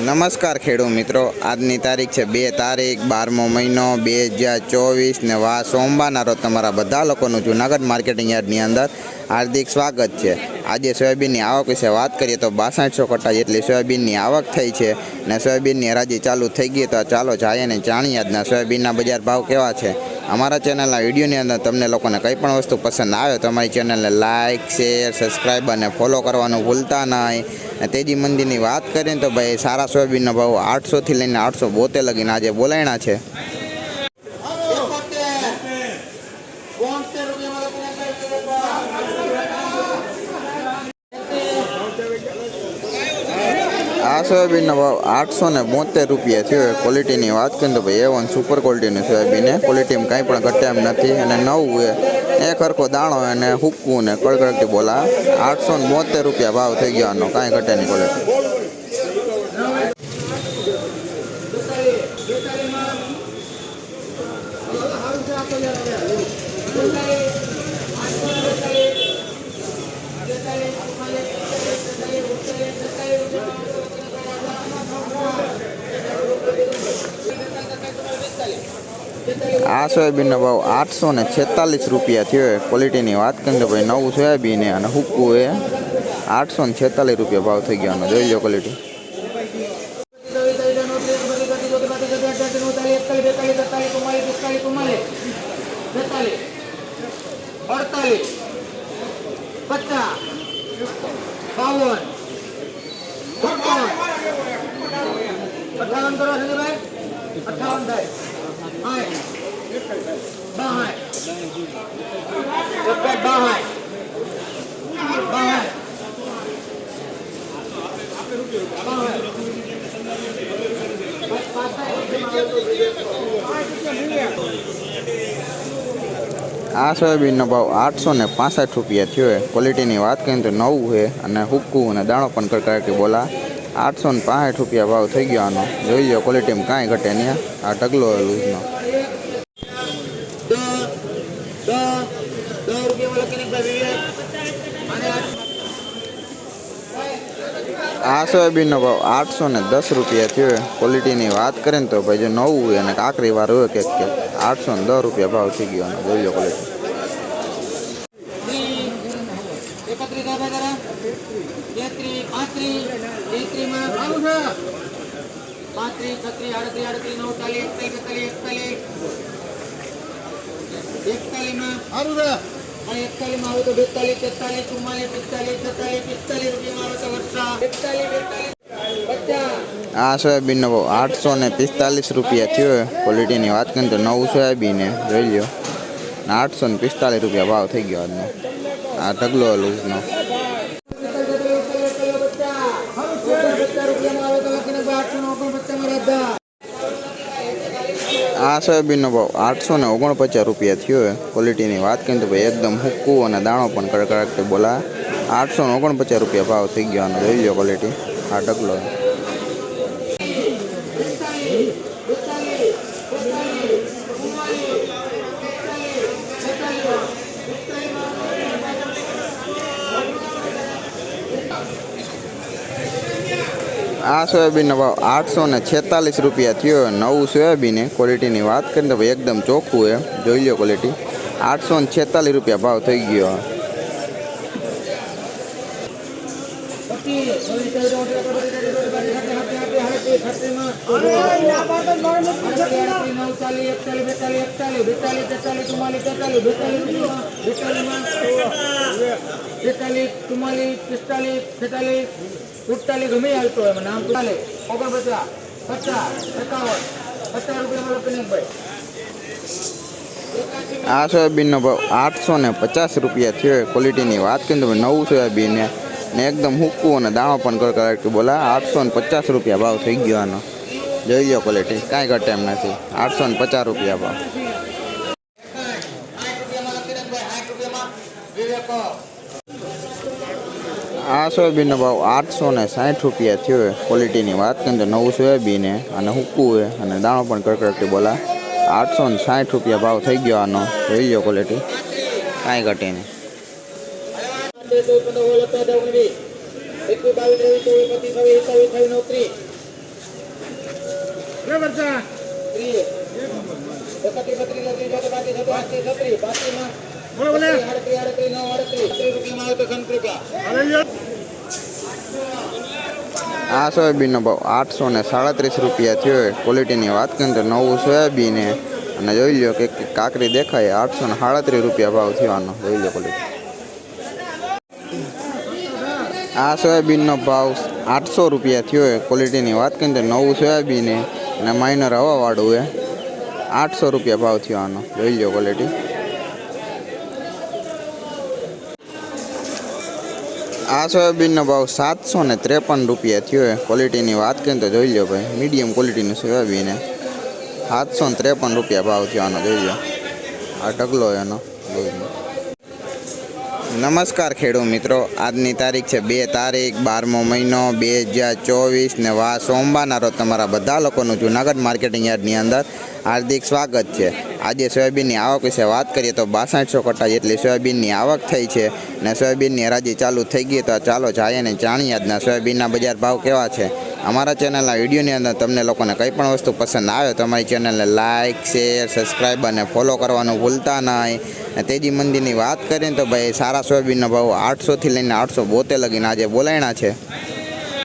નમસ્કાર ખેડૂત મિત્રો. આજની તારીખ છે બે તારીખ, બારમો મહિનો, બે હજાર ચોવીસ ને વા સોમવારના રોજ તમારા બધા લોકોનું જુનાગઢ માર્કેટિંગ યાર્ડની અંદર હાર્દિક સ્વાગત છે. આજે સોયાબીનની આવક વિશે વાત કરીએ તો બાસઠસો કટ્ટા જેટલી સોયાબીનની આવક થઈ છે ને સોયાબીનની હરાજી ચાલુ થઈ ગઈ તો ચાલો જાય અને જાણીએ આજના સોયાબીનના બજાર ભાવ કેવા છે. અમારા ચેનલના વિડીયોની અંદર તમને લોકોને કંઈ પણ વસ્તુ પસંદ આવે તો અમારી ચેનલને લાઇક શેર સબસ્ક્રાઈબ અને ફોલો કરવાનું ભૂલતા નહીં. અને તેજી મંદિરની વાત કરીએ તો ભાઈ સારા સોયાબીનનો ભાવ આઠસોથી લઈને આઠસો બોતેર લગીને આજે બોલાયણા છે. આ સોયાબીનનો ભાવ આઠસો ને બોતેર રૂપિયા થયો. ક્વોલિટીની વાત કરીએ તો ભાઈ એ વન સુપર ક્વોલિટીનું સોયાબીન ક્વોલિટીમાં કાંઈ પણ ઘટે એમ નથી. અને નવું એ હરખો દાણો અને હુકવું ને કડકડતી બોલા. આઠસો ને બોતેર રૂપિયા ભાવ થઈ ગયો આનો. કાંઈ ઘટે નહીં ક્વોલિટી આ સોયાબીનનો ભાવ આઠસો ને છેતાલીસ રૂપિયા થયો છે. ક્વોલિટીની વાત કરીએ તો ભાઈ નવું સોયાબીન છે અને હુકવું એ આઠસો ને છેતાલીસ રૂપિયા ભાવ થઈ ગયો આનો જોઈ લો ક્વોલિટી અડતાલીસ પચાસ બાવન છપ્પન અઠાવન કરો સંજયભાઈ અઠાવન થાય. સાઠ Look back behind. આ સોયાબીનનો ભાવ આઠસો ને પાસઠ રૂપિયા થયો છે. ક્વોલિટીની વાત કરીએ તો નવું છે અને હુક્કું અને દાણો પણ કરકાકી બોલા. આઠસો ને પાસઠ રૂપિયા ભાવ થઈ ગયો આનો. જોઈ લો ક્વોલિટીમાં કાંઈ ઘટે નહીં. આ ઢગલો લૂઝનો દસ દસ દસ રૂપિયામાં લખીને ભાઈ વિવેક અને આ સોયાબીનનો ભાવ આઠસો ને દસ રૂપિયા થયો. ક્વોલિટીની વાત કરીએ ને તો ભાઈ જો નવું હોય અને કાંકરીવાળું હોય કે આઠસો ને દસ રૂપિયા ભાવ થઈ ગયો અને લો ક્વોલિટી એકતાલીસ બેતાલીસ એકતાલીસ એકતાલીસમાં સારું છે અને એકતાલીસમાં આવું તો બેતાલીસ તેતાલીસ ચુમ્માલીસ પિસ્તાલીસ છતાલીસ પિસ્તાલીસ રૂપિયામાં આવે તો વર્ષા એકતાલીસ બેતાલીસ આ સોયાબીનનો ભાવ આઠસો ને પિસ્તાલીસ રૂપિયા થયો. ક્વોલિટીની વાત કરીએ તો નવું સોયાબીન જોઈ લો આઠસો ને પિસ્તાલીસ રૂપિયા ભાવ થઈ ગયો આજનો. આ ઢગલો લૂઝનો. આ સોયાબીનનો ભાવ આઠસો ને ઓગણપચાસ રૂપિયા થયો ક્વોલિટીની વાત કરીએ તો ભાઈ એકદમ હુક્કું અને દાણો પણ કડકડાટથી બોલા. આઠસો ને ઓગણપચાસ રૂપિયા ભાવ થઈ ગયો આનો જોઈ લો ક્વોલિટી આ ઢગલો. આ સોયાબીનનો ભાવ આઠસો ને છેતાલીસ રૂપિયા થયો છે. નવું સોયાબીન છે ક્વોલિટીની વાત કરીએ તો ભાઈ એકદમ ચોખ્ખું છે જોઈ લો ક્વોલિટી આઠસો ને છેતાલીસ રૂપિયા ભાવ થઈ ગયો બેતાલીસ ચુમ્માલીસ પિસ્તાલીસ છેતાલીસ સુડતાલીસ ગમે હાલતો હોય નામ ચાલે ઓગણપચાસ, પચાસ સત્તાવન પચાસ રૂપિયા ભાઈ આ સોયાબીનનો ભાવ આઠસો ને પચાસ રૂપિયા થયો. ક્વોલિટીની વાત કરીને તમે નવું સોયાબીન ને એકદમ હુક્કું અને દાણો પણ કડકડાટી બોલા, આઠસો ને પચાસ રૂપિયા ભાવ થઈ ગયો આનો. જોઈ લો ક્વોલિટી કાંઈ ઘટે એમ નથી. આઠસો ને પચાસ રૂપિયા ભાવ. આ સોયાબીનનો ભાવ આઠસો ને સાઠ રૂપિયા થયો ક્વોલિટીની વાત કરીએ તો નવું સોયાબીન હે અને હુક્કું છે અને દાણો પણ કડકડતી બોલા. આઠસો ને સાઠ રૂપિયા ભાવ થઈ ગયો આનો. જોઈ લો ક્વોલિટી કાંઈ ઘટે તો સંત રૂપિયા આ સોયાબીનનો ભાવ આઠસો ને સાડત્રીસ રૂપિયા થયો ક્વોલિટીની વાત કરીએ તો નવું સોયાબીન અને જોઈ લો કે કાકરી દેખાય, આઠસો ને સાડત્રીસ રૂપિયા ભાવ થવાનો. જોઈ લો ક્વોલિટી આ સોયાબીનનો ભાવ આઠસો રૂપિયા થયો હોય. ક્વોલિટીની વાત કરીએ તો નવું સોયાબીન અને માઇનર હવાવાળું એ આઠસો રૂપિયા ભાવ થયો આનો જોઈ લો ક્વોલિટી આ સોયાબીનનો ભાવ સાતસો ને ત્રેપન રૂપિયા થયો હોય ક્વોલિટીની વાત કરીએ તો જોઈ લો ભાઈ મીડિયમ ક્વોલિટીનું સોયાબીન સાતસો ને ત્રેપન રૂપિયા ભાવ થયો આનો, જોઈ લો આ ઢગલો એનો. જોઈ નમસ્કાર ખેડૂત મિત્રો, આજની તારીખ છે બે તારીખ, બારમો મહિનો બે હજાર ચોવીસ ને વા સોમવારના રોજ તમારા બધા લોકોનું જુનાગઢ માર્કેટિંગ યાર્ડની અંદર હાર્દિક સ્વાગત છે. આજે સોયાબીનની આવક વિશે વાત કરીએ તો બાસઠસો કટ્ટા જેટલી સોયાબીનની આવક થઈ છે ને સોયાબીનની હરાજી ચાલુ થઈ ગઈ તો ચાલો જાય અને જાણીએ આજના સોયાબીનના બજાર ભાવ કેવા છે. અમારા ચેનલના વિડીયોની અંદર તમને લોકોને કંઈ પણ વસ્તુ પસંદ આવે તો અમારી ચેનલને લાઇક શેર, સબસ્ક્રાઈબ અને ફોલો કરવાનું ભૂલતા નહીં. અને તેજી મંદિરની વાત કરીએ તો ભાઈ સારા સોયાબીનનો ભાવ આઠસોથી લઈને આઠસો બોતેર લગીને આજે બોલાયણા છે.